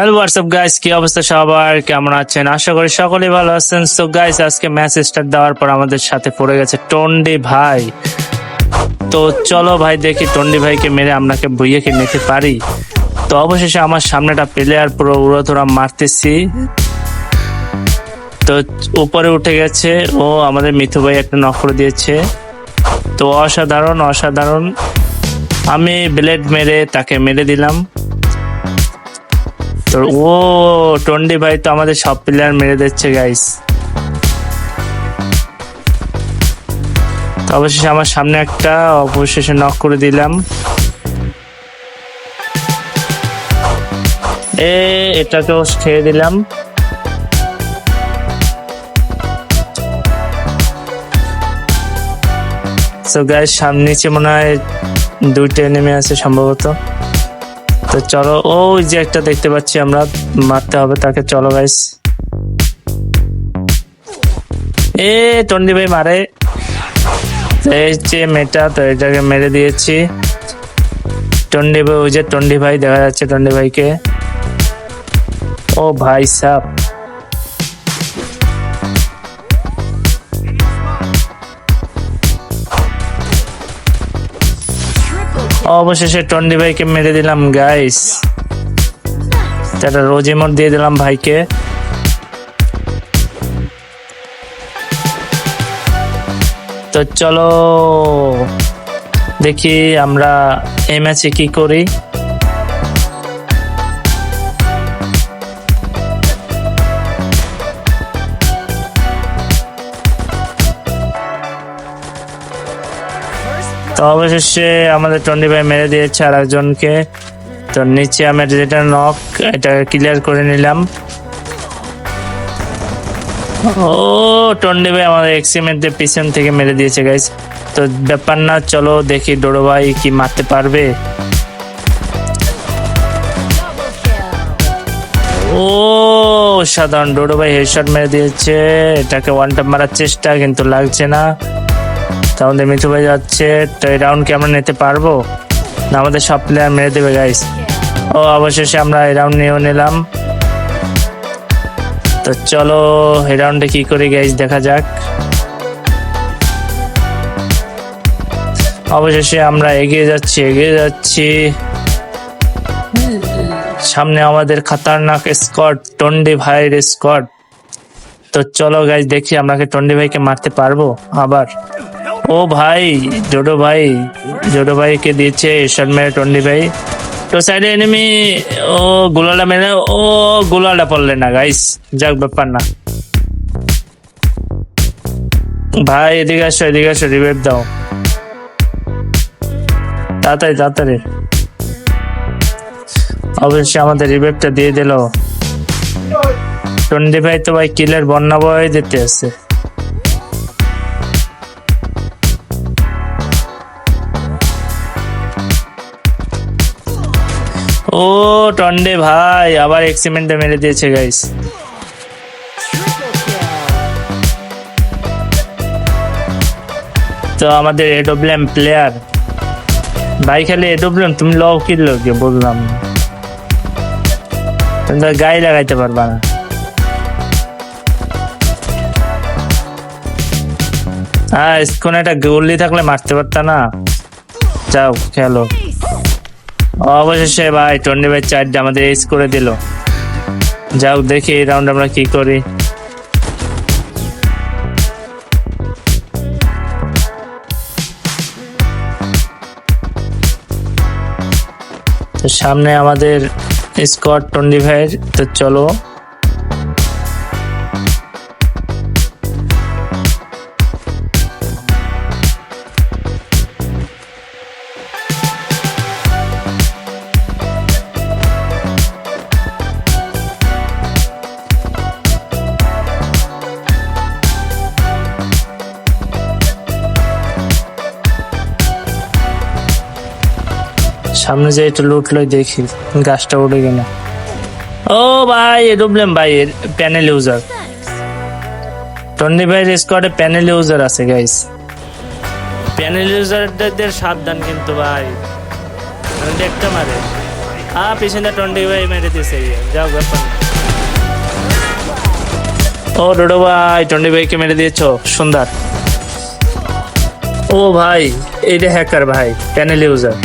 Hello WhatsApp guys কি অবস্থা সবার? কেমন আছেন? আশা করি সকলেই ভালো আছেন। সো গাইস আজকে ম্যাচ স্টার্ট দেওয়ার পর আমাদের সাথে পড়ে গেছে টন্ডি ভাই। তো চলো ভাই, দেখি টন্ডি ভাইকে মেরে আপনাকে বইয়ে কি নিতে পারি। তো অবশেষে আমার সামনেটা প্লেয়ার পুরো উড়োধরা মারতেছি। তো উপরে উঠে গেছে। ও আমাদের মিথু ভাই একটা নক করে দিয়েছে। তো অসাধারণ অসাধারণ। আমি ব্লেড মেরে তাকে মেরে দিলাম। তো ও, টন্ডি ভাই তো আমাদের সব প্লেয়ার মেরে দিচ্ছে গাইস অবশেষে আমার সামনে একটা অবশেষে নক করে দিলাম। এ এটাকেও খেয়ে দিলাম। তো গাইস সামনে নিচে মনে হয় দুইটা নেমে আছে সম্ভবত। তো চলো, ওই যে একটা দেখতে পাচ্ছি আমরা, মারতে হবে তাকে, চলো গাইস এ, টন্ডি ভাই মারে। এই যে মেয়েটা, তো এটাকে মেরে দিয়েছি। টন্ডি ভাই, ওই যে টন্ডি ভাই, দেখা যাচ্ছে টন্ডি ভাইকে। ও ভাই সাহ অবশেষে টন্ডি ভাইকে মেরে দিলাম গাইস একটা রোজিমোট দিয়ে দিলাম ভাইকে। তো চলো দেখি আমরা এই ম্যাচে কি করি। তো অবশেষে আমাদের টন্ডি ভাই মেরে দিয়েছে আর একজনকে তো নিচে আমি যেটা নক এটা ক্লিয়ার করে নিলাম। ও টন্ডি ভাই আমাদের এক্সিমেন্টের পিছন থেকে মেরে দিয়েছে গাইস তো ব্যাপার না, চলো দেখি ডোডো ভাই কি মারতে পারবে। ও, সাধারণ ডোডো ভাই হেডশট মেরে দিয়েছে। এটাকে ওয়ান টাপ মারার চেষ্টা, কিন্তু লাগছে না। আমাদের মিঠু ভাই যাচ্ছে, তো এই রাউন্ড কি আমরা নিতে পারব? না, আমাদের সব প্লেয়ার মেরে দেবে গাইস ও, অবশেষে আমরা এই রাউন্ড নিয়েও নিলাম। তো চলো, এই রাউন্ডে কি করি গাইস দেখা যাক। অবশেষে আমরা এগিয়ে যাচ্ছি এগিয়ে যাচ্ছি। সামনে আমাদের খাতারনাক স্কট টন্ডি ভাইয়ের স্কট তো চলো গাইস দেখি আমরা কি টন্ডি ভাইকে মারতে পারব আবার। ও ভাই, জোডো ভাই, জোডো ভাইকে দিয়েছে শট মেরে টন্ডি ভাই। তো সাইডে এনিমি ও গোলাটা মেরে, ও গোলাটা পড়লে না গাইস যাক ব্যাপার না। ভাই, এদিকে আসো এদিকে আসো রিভাইভ দাও। তাড়াতাড়ি তাড়াতাড়ি। অবশ্যই আমাদের রিভাইভটা দিয়ে দিল। টন্ডি ভাই তো ভাই কিলের বন্যা বয়ে দিতে আছে। টন্ডে ভাই, আবার এক্সিমেন্টে মেরে দিয়েছে গাইস তো আমাদের এডব্লিউএম প্লেয়ার ভাই খালি এডব্লিউএম তুমি লও কি লোকে বললাম। তুমি তো গায়ে লাগাইতে পারবা না। হ্যাঁ কোন একটা গোল্লি থাকলে মারতে পারতা না। যাও, খেলো। অবশেষে ভাই টোয়েন্টি ভাই চারটা আমাদের এস করে দিল। যাও দেখি এই রাউন্ড আমরা কি করি। সামনে আমাদের স্কট টন্ডি ভাইয়ের তো চলো। সামনে যে একটু লুটলই দেখি গাছটা উঠে কিনা। ও ভাই এডব্লিউএম ভাই প্যানেল ইউজার টন্ডি ভাইয়ের স্কোয়াডে প্যানেল ইউজার আছে গাইস প্যানেল ইউজারদের সাবধান কিন্তু ভাই। দেখতে মারে। হ্যাঁ পিছনে টন্ডি ভাই মেরে দিছে যাও ব্যাপার ও ডোডো ভাই টন্ডি ভাইকে মেরে দিয়েছ সুন্দর। ও ভাই এইটা হ্যাকার ভাই প্যানেল ইউজার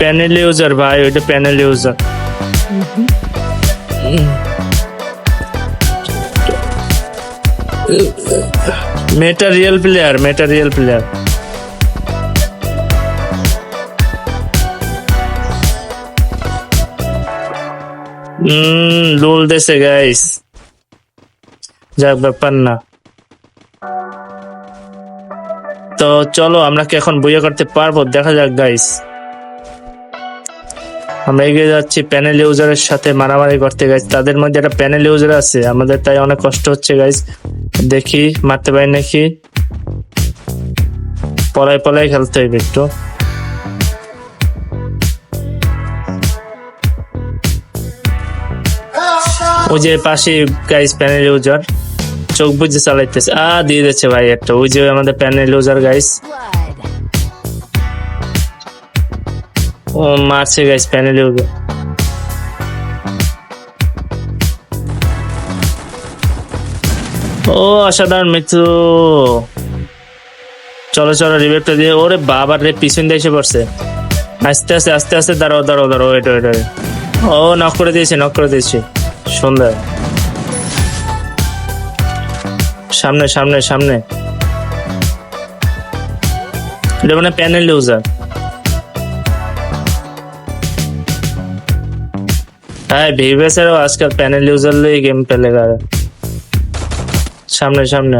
প্যানেল ইউজার ভাই, ওইটা panel user meta real player meta real player lol দেশে গাইস যাক, ব্যাপার না। তো চলো, আমরা কি এখন বইয়া করতে পারব? দেখা যাক গাইস আমরা এগিয়ে যাচ্ছি প্যানেল ইউজারের সাথে মারামারি করতে গাইস তাদের মধ্যে একটা প্যানেল ইউজার আছে, আমাদের তাই অনেক কষ্ট হচ্ছে গাইস দেখি, মারতে পারি নাকি? পলাই পলাই খেলতে হইবে একটু। ওই যে পাশে গাইস প্যানেল ইউজার চোখ বুঝে চালাইতেছে। আ দিয়ে দিচ্ছে ভাই একটা। ওই যে আমাদের প্যানেল ইউজার গাইস মারছে গাইস প্যানেল ইউজার ও, অসাধারণ মৃত্যু। চলো চলো রিভেপটা দিয়ে। ওরে বাবার রে, পিছন দিয়ে এসে পড়ছে। আস্তে আস্তে আস্তে আস্তে, দাঁড়াও দাঁড়াও দাঁড়াও এটা এটা ও নক করে দিয়েছে নক করে দিয়েছে। সুন্দর সামনে সামনে সামনে। এটা মানে প্যানেল ইউজার হ্যাঁ ভিভেসেরও আজকাল প্যানেল ইউজার লই গেম পেলে গাড়ে। সামনে সামনে.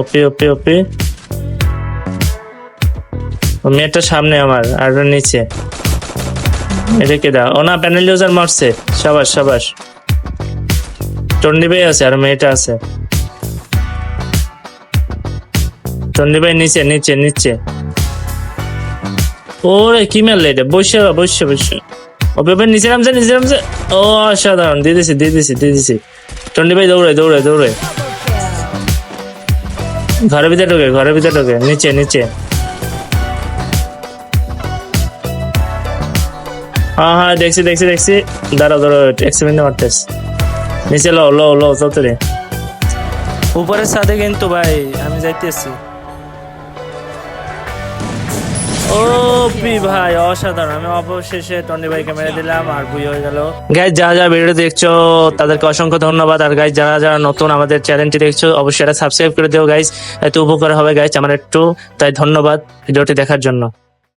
ওপি ওপি ওপি। ও মেয়েটা সামনে আমার, আর নিচে। এটা কে দাও? ও না প্যানেল ইউজার মারছে। সাবাস সাবাস। টন্ডি ভাই আছে, আর মেয়েটা আছে। টন্ডি ভাই নিচে নিচে নিচে। ওরে, কি মেললে এটা? বসে বসে বসে। ও বেবে নিচে নামছে নিচে নামছে। ও, অসাধারণ। দিয়ে দিছি দিয়ে দিছি দিয়ে দিছি। টন্ডি ভাই, দৌড়ে দৌড়ে দৌড়ে। ঘরের ভিতরে ঢোকে, ঘরের ভিতরে ঢোকে। নিচে নিচে। হ্যাঁ হ্যাঁ দেখছি দেখছি দেখছি। দাঁড়াও দাঁড়াও এক্সপেরিমেন্ট মারতেস নিচে লো লো লো, তাড়াতাড়ি। উপরের সাথে কিন্তু ভাই, আমি যাইতেছি। ও পি ভাই, অসাধারণ। আমি অবশেষে টন্ডি ভাইকে মেরে দিলাম, আর বুই হয়ে গেল। গাইজ যারা যারা ভিডিও দেখছ, তাদেরকে অসংখ্য ধন্যবাদ। আর গাইজ যারা যারা নতুন আমাদের চ্যানেলটি দেখছ, অবশ্যই এটা সাবস্ক্রাইব করে দিও গাইজ এত উপকার হবে গাইজ আমার একটু। তাই ধন্যবাদ ভিডিওটি দেখার জন্য।